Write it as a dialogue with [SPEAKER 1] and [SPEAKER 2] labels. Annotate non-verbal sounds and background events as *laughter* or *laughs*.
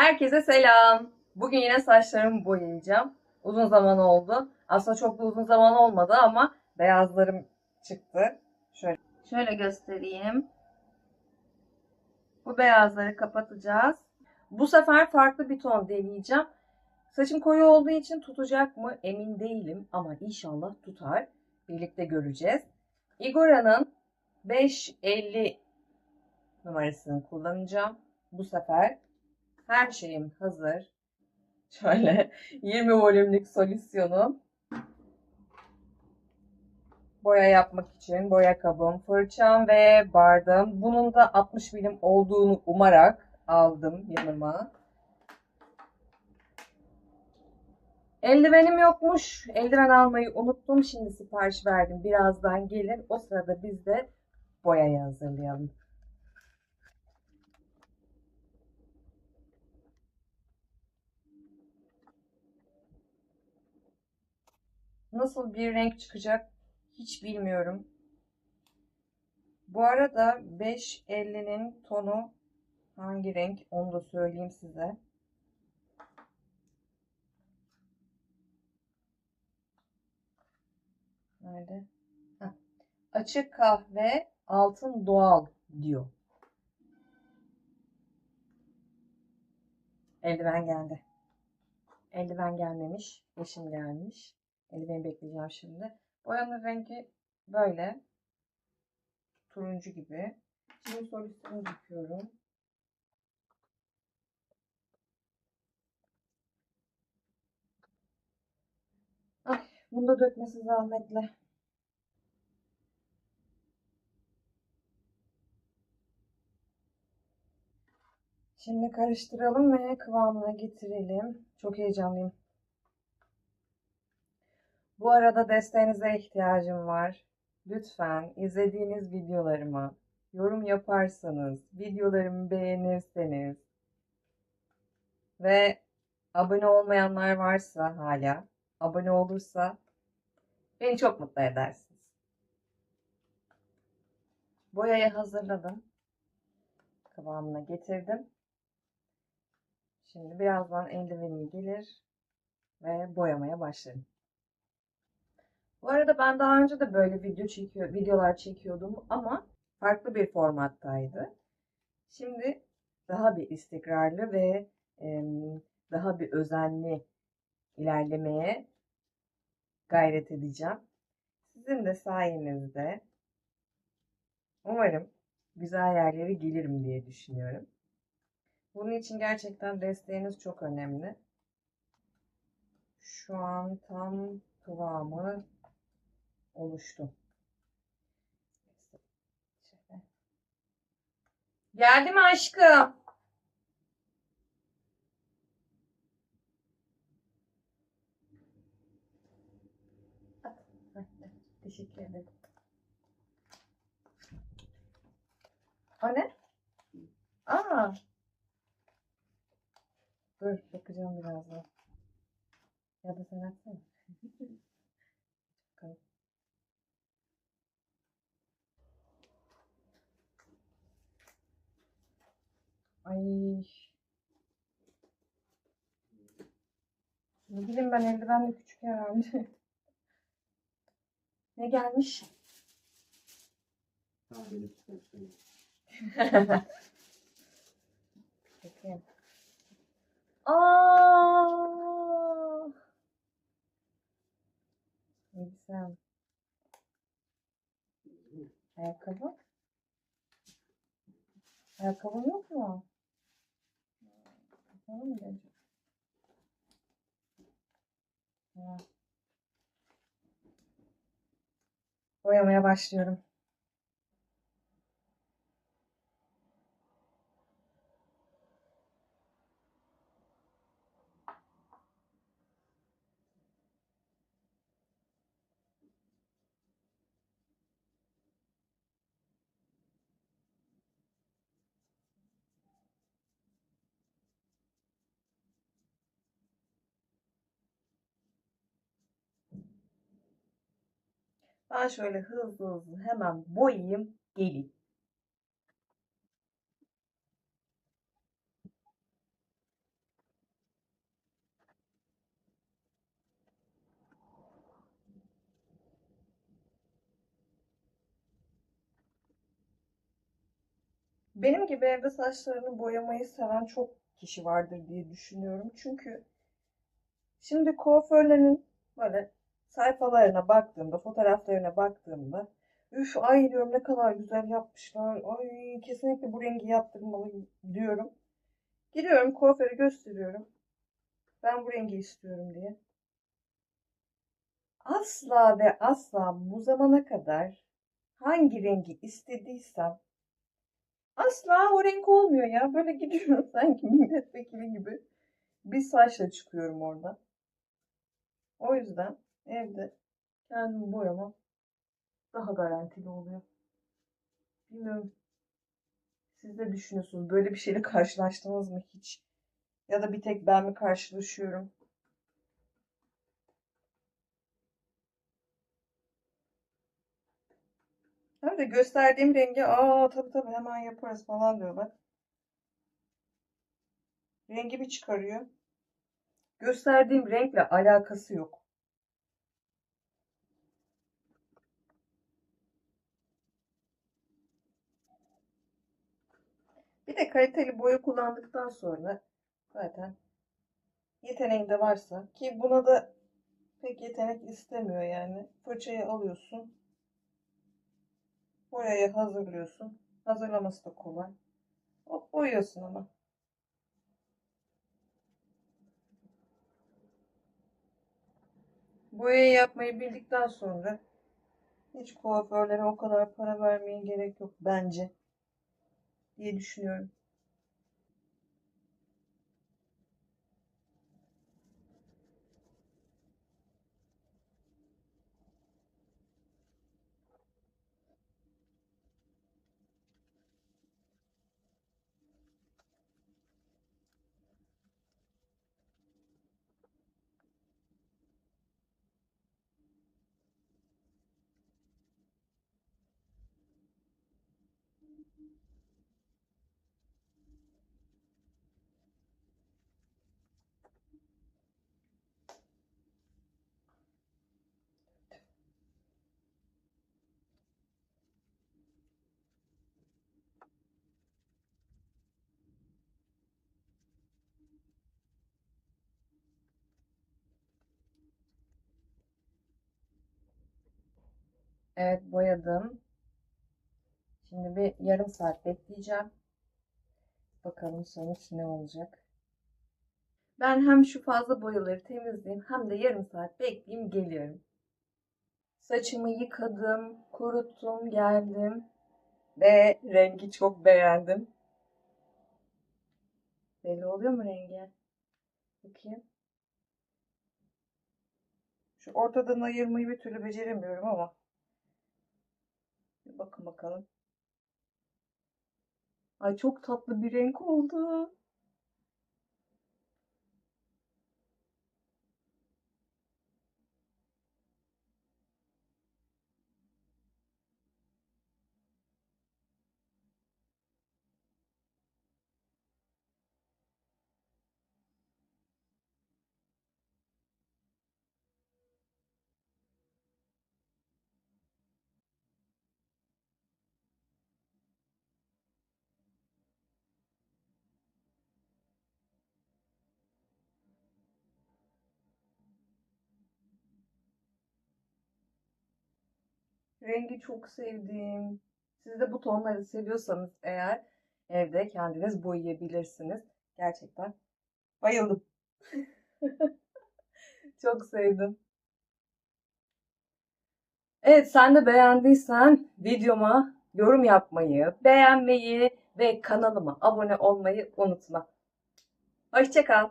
[SPEAKER 1] Herkese selam. Bugün yine saçlarımı boyayacağım. Uzun zaman oldu. Aslında çok da uzun zaman olmadı ama beyazlarım çıktı. Şöyle, şöyle göstereyim. Bu beyazları kapatacağız. Bu sefer farklı bir ton deneyeceğim. Saçım koyu olduğu için tutacak mı emin değilim ama inşallah tutar. Birlikte göreceğiz. Igora'nın 550 numarasını kullanacağım. Bu sefer her şeyim hazır. *laughs* Şöyle 20 volümlük solüsyonum. Boya yapmak için boya kabım, fırçam ve bardağım. Bunun da 60 milim olduğunu umarak aldım yanıma. Eldivenim yokmuş. Eldiven almayı unuttum. Şimdi sipariş verdim. Birazdan gelir. O sırada biz de boyayı hazırlayalım. Nasıl bir renk çıkacak hiç bilmiyorum. Bu arada 550'nin tonu hangi renk onu da söyleyeyim size. Nerede? Heh. Açık kahve altın doğal diyor. Eldiven geldi. Eldiven gelmemiş. Eşim gelmiş. Eldiveni bekleyeceğim şimdi. Boyanın rengi böyle. Turuncu gibi. Şimdi solüsyonu döküyorum. Ay, bunu da dökmesi zahmetli. Şimdi karıştıralım ve kıvamına getirelim. Çok heyecanlıyım. Bu arada desteğinize ihtiyacım var. Lütfen izlediğiniz videolarıma yorum yaparsanız, videolarımı beğenirseniz ve abone olmayanlar varsa hala abone olursa beni çok mutlu edersiniz. Boyayı hazırladım. Kıvamına getirdim. Şimdi birazdan eldivenim gelir ve boyamaya başlarım. Bu arada ben daha önce de böyle video çekiyor, videolar çekiyordum ama farklı bir formattaydı. Şimdi daha bir istikrarlı ve e, daha bir özenli ilerlemeye gayret edeceğim. Sizin de sayenizde umarım güzel yerlere gelirim diye düşünüyorum. Bunun için gerçekten desteğiniz çok önemli. Şu an tam kıvamı oluştu. Geldi mi aşkım? Teşekkür ederim. O ne? Aa. Dur bakacağım birazdan. Ya da sen açsana. *laughs* Bakalım. Ay. Ne bileyim ben eldiven de küçük herhalde. *laughs* ne gelmiş? Bakayım. Aa! Elbisem. Ayakkabı? Ayakkabın yok mu? Sana mı gelecek? Boyamaya başlıyorum. Ben şöyle hızlı hızlı hemen boyayayım geleyim. Benim gibi evde saçlarını boyamayı seven çok kişi vardır diye düşünüyorum. Çünkü şimdi kuaförlerin böyle sayfalarına baktığımda, fotoğraflarına baktığımda üf ay diyorum ne kadar güzel yapmışlar. Ay kesinlikle bu rengi yaptırmalı diyorum. Gidiyorum kuaföre gösteriyorum. Ben bu rengi istiyorum diye. Asla ve asla bu zamana kadar hangi rengi istediysem asla o renk olmuyor ya. Böyle gidiyorum *laughs* sanki milletvekili gibi bir saçla çıkıyorum orada. O yüzden evde kendimi boyamam daha garantili oluyor. Bilmiyorum. Siz ne düşünüyorsunuz? Böyle bir şeyle karşılaştınız mı hiç? Ya da bir tek ben mi karşılaşıyorum? Hem de gösterdiğim rengi aa tabii tabii hemen yaparız falan diyorlar. Rengimi çıkarıyor. Gösterdiğim renkle alakası yok. Bir de kaliteli boya kullandıktan sonra zaten yeteneğin de varsa ki buna da pek yetenek istemiyor yani. Fırçayı alıyorsun. Boyayı hazırlıyorsun. Hazırlaması da kolay. Hop boyuyorsun ama. Boyayı yapmayı bildikten sonra hiç kuaförlere o kadar para vermeye gerek yok bence diye düşünüyorum. Evet boyadım. Şimdi bir yarım saat bekleyeceğim. Bakalım sonuç ne olacak. Ben hem şu fazla boyaları temizleyeyim hem de yarım saat bekleyeyim geliyorum. Saçımı yıkadım, kuruttum, geldim ve rengi çok beğendim. Belli oluyor mu rengi? Bakayım. Şu ortadan ayırmayı bir türlü beceremiyorum ama. Bakın bakalım. Ay çok tatlı bir renk oldu. Rengi çok sevdim. Siz de bu tonları seviyorsanız eğer evde kendiniz boyayabilirsiniz. Gerçekten bayıldım. *laughs* Çok sevdim. Evet sen de beğendiysen videoma yorum yapmayı, beğenmeyi ve kanalıma abone olmayı unutma. Hoşçakal.